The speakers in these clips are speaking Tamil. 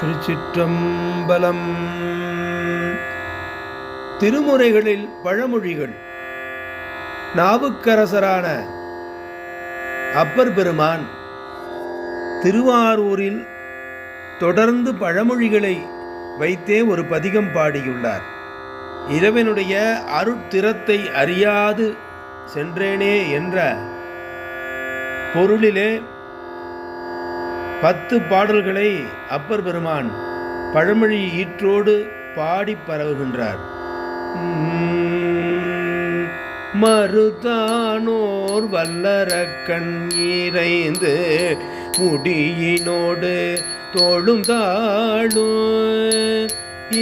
திருச்சிற்றம்பலம். திருமுறைகளில் பழமொழிகள். நாவுக்கரசரான அப்பர் பெருமான் திருவாரூரில் தொடர்ந்து பழமொழிகளை வைத்தே ஒரு பதிகம் பாடியுள்ளார். இறைவனுடைய அருட்திறத்தை அறியாது சென்றேனே என்ற பொருளிலே பத்து பாடல்களை அப்பர் பெருமான் பழமொழி ஈற்றோடு பாடி பரவுகின்றார். மருதானோர் மறுதானோர் வல்லர கண்ணீரைந்து முடியினோடு தோளும் தாழும்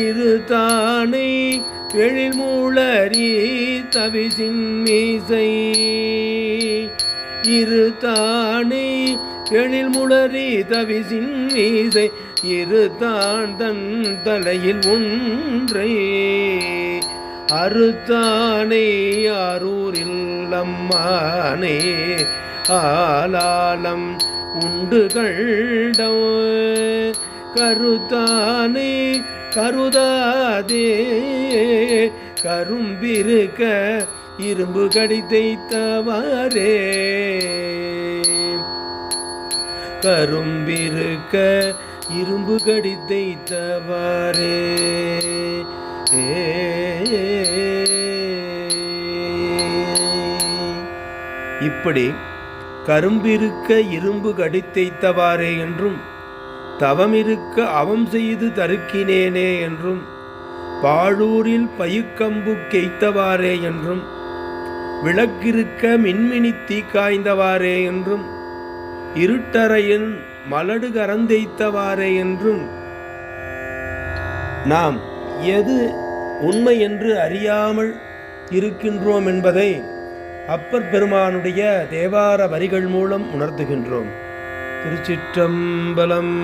இரு தானை எழில் மூளறி தவிசின் மீசை. இரு தானே எழில் முளறி தவிசின் மீசை இரு தான் தன் தலையில் ஒன்றை. அறுத்தானே அரூரில் அம்மானே ஆலாலம் உண்டு கண்டோ கருத்தானே கருதாதே கரும்பிருக்க இரும்பு கடிதைத்தவாரே கரும்பிருக்க இரும்பு கடி தைத்தவாரே இப்படி கரும்பிருக்க இரும்பு கடித்தைத்தவாறே என்றும் தவமிருக்க அவம் செய்து தருக்கினேனே என்றும் பாழூரில் பயுக்கம்பு கெய்த்தவாறே என்றும் விளக்கிருக்க மின்மினி தீக்காய்ந்தவாறே என்றும் இருட்டறையின் மலடு கரந்தெய்த்தவாறே என்றும். நாம் எது உண்மை என்று அறியாமல் இருக்கின்றோம் என்பதை அப்பர் பெருமானுடைய தேவார வரிகள் மூலம் உணர்த்துகின்றோம். திருச்சிற்றம்பலம்